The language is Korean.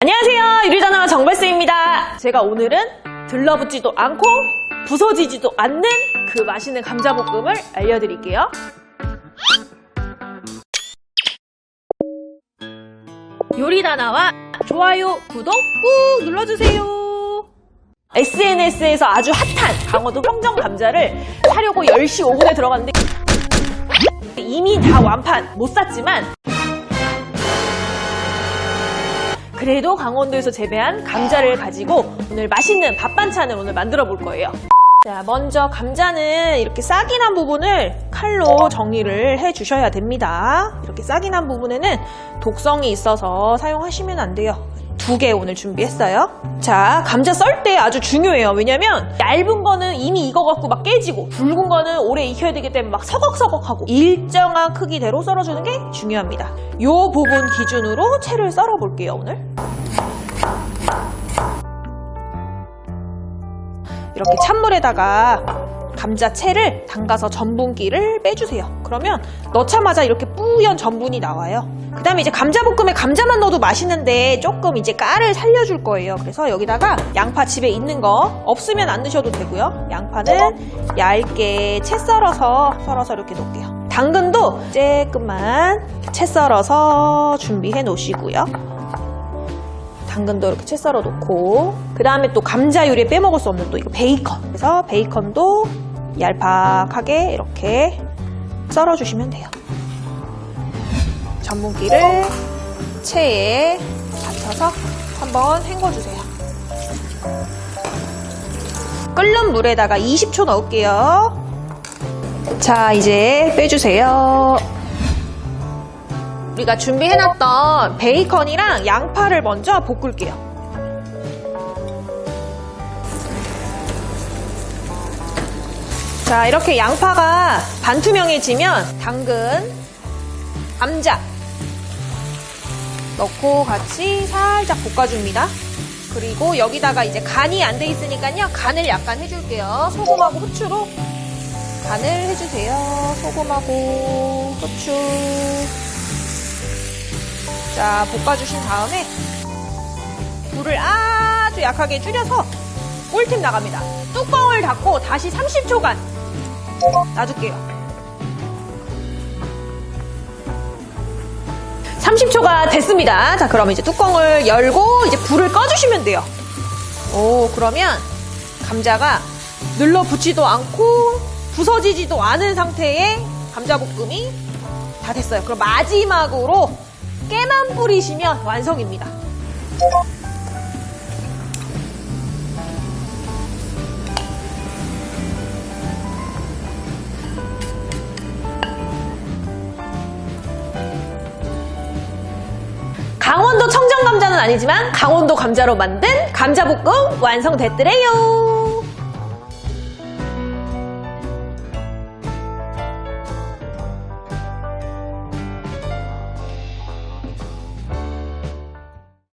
안녕하세요. 유리단어 정발쌤입니다. 제가 오늘은 들러붙지도 않고 부서지지도 않는 그 맛있는 감자볶음을 알려드릴게요. 요리다나와 좋아요, 구독 꾹 눌러주세요. SNS에서 아주 핫한 강원도 평정 감자를 사려고 10시 5분에 들어갔는데 이미 다 완판 못 샀지만 그래도 강원도에서 재배한 감자를 가지고 오늘 맛있는 밥 반찬을 오늘 만들어 볼 거예요. 자, 먼저 감자는 이렇게 싹이 난 부분을 칼로 정리를 해 주셔야 됩니다. 이렇게 싹이 난 부분에는 독성이 있어서 사용하시면 안 돼요. 두 개 오늘 준비했어요. 자, 감자 썰 때 아주 중요해요. 왜냐면 얇은 거는 이미 익어갖고 막 깨지고 굵은 거는 오래 익혀야 되기 때문에 막 서걱서걱하고 일정한 크기대로 썰어주는 게 중요합니다. 요 부분 기준으로 채를 썰어 볼게요, 오늘. 이렇게 찬물에다가 감자채를 담가서 전분기를 빼주세요. 그러면 넣자마자 이렇게 뿌연 전분이 나와요. 그 다음에 이제 감자볶음에 감자만 넣어도 맛있는데 조금 이제 깔을 살려줄 거예요. 그래서 여기다가 양파 집에 있는 거 없으면 안 넣으셔도 되고요. 양파는 얇게 채 썰어서 썰어서 이렇게 놓을게요. 당근도 조금만 채 썰어서 준비해 놓으시고요. 당근도 이렇게 채 썰어 놓고 그 다음에 또 감자 요리에 빼먹을 수 없는 또 이거 베이컨 그래서 베이컨도 얄팍하게 이렇게 썰어 주시면 돼요. 전분기를 체에 받쳐서 한번 헹궈 주세요. 끓는 물에다가 20초 넣을게요. 자 이제 빼주세요. 우리가 준비해놨던 베이컨이랑 양파를 먼저 볶을게요. 자, 이렇게 양파가 반투명해지면 당근, 감자 넣고 같이 살짝 볶아줍니다. 그리고 여기다가 이제 간이 안 돼 있으니까요. 간을 약간 해줄게요. 소금하고 후추로 간을 해주세요. 소금하고 후추. 자, 볶아주신 다음에 불을 아주 약하게 줄여서 꿀팁 나갑니다. 뚜껑을 닫고 다시 30초간 놔둘게요. 30초가 됐습니다. 자, 그럼 이제 뚜껑을 열고 이제 불을 꺼주시면 돼요. 오, 그러면 감자가 눌러붙지도 않고 부서지지도 않은 상태의 감자볶음이 다 됐어요. 그럼 마지막으로 깨만 뿌리시면 완성입니다. 강원도 청정 감자는 아니지만 강원도 감자로 만든 감자 볶음 완성됐더래요.